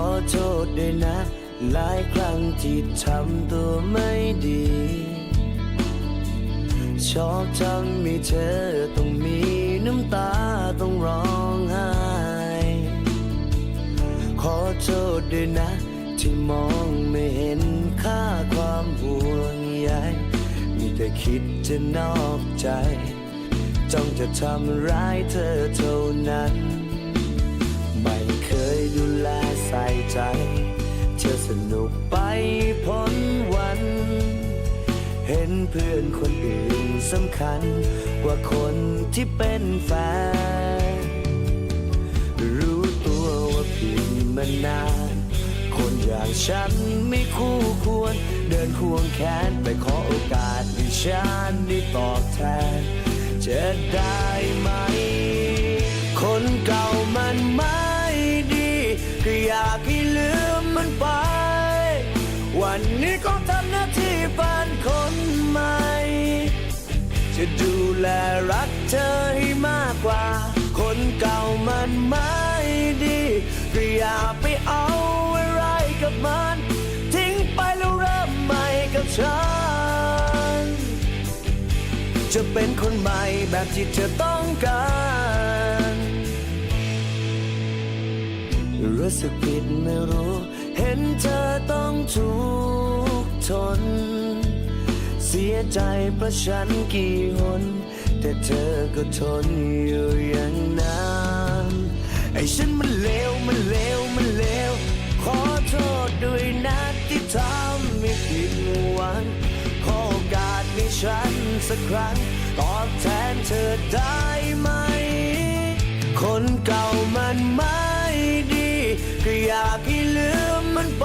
อโทษด้วยนะ หลายครั้งที่ทำตัวไม่ดี ชอบทำให้เธอต้องมีน้ำตาต้องร้องไห้ ขอโทษด้วยนะ ที่มองไม่เห็นค่าความห่วงใยมีแต่คิดจะนอกใจ จ้องจะทำร้ายเธอเท่านั้น ไม่เคยดูแล ใส่ใจเธอสนุกไปพ้นวัน เห็นเพื่อนคนอื่นสำคัญกว่าคนที่เป็นแฟน รู้ตัวว่าผิดมานาน คนอย่างฉันไม่คู่ควร เดินควงแขนไปขอโอกาสให้ฉันได้ตอบแทนจะได้ไหม จะดูแลรักเธอให้มากกว่า คนเก่ามันไม่ดีก็อย่าไปเอาอะไรกับมัน ทิ้งไปแล้วเริ่มใหม่กับฉัน จะเป็นคนใหม่แบบที่เธอต้องการรู้สึกผิดไม่รู้ เห็นเธอต้องทุกข์ทน เสียใจเพราะฉันกี่หน แต่เธอก็ทนอยู่อย่างนั้นไอ้ฉันมันเลวมันเลวมันเลวขอโทษด้วยนะที่ทำให้ผิดหวังขอโอกาสให้ฉันสักครั้ง ตอบแทนเธอได้ไหม คนเก่ามันไม่ดี ก็อยากให้ลืมมันไป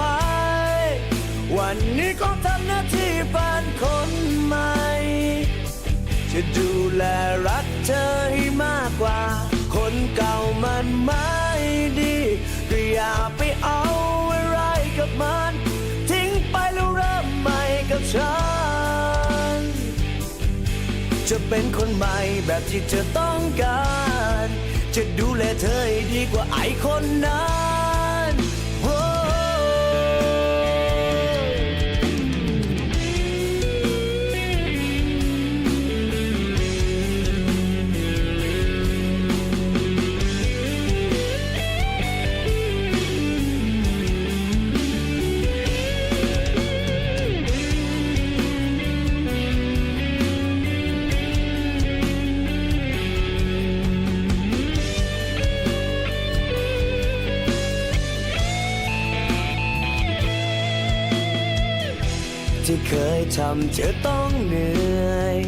วันนี้ก็ทำหน้าที่เป็นคนใหม่ จะดูแลรักเธอให้มากกว่า คนเก่ามันไม่ดีก็อย่าไปเอาอะไรกับมัน ทิ้งไปแล้วเริ่มใหม่กับฉัน จะเป็นคนใหม่แบบที่เธอต้องการ จะดูแลเธอให้ดีกว่าไอ้คนนั้น ที่เคยทำเธอต้องเหนื่อย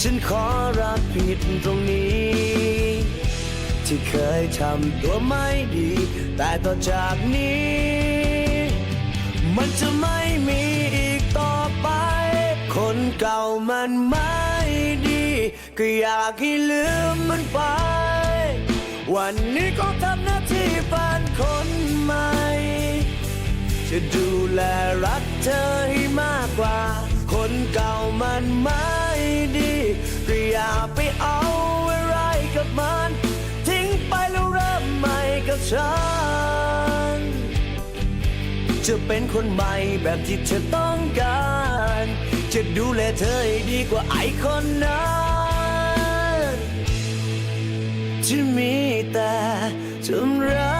ฉันขอรับผิดตรงนี้ ที่เคยทำตัวไม่ดี แต่ต่อจากนี้ มันจะไม่มีอีกต่อไป คนเก่ามันไม่ดี ก็อยากให้ลืมมันไป วันนี้ก็ทำหน้าที่เป็นคนใหม่ จะดูแลรักเธอ ฉัน จะเป็นคนใหม่แบบที่เธอต้องการ จะดูแลเธอให้ดีกว่าไอ้คนนั้นที่มีแต่ทำร้าย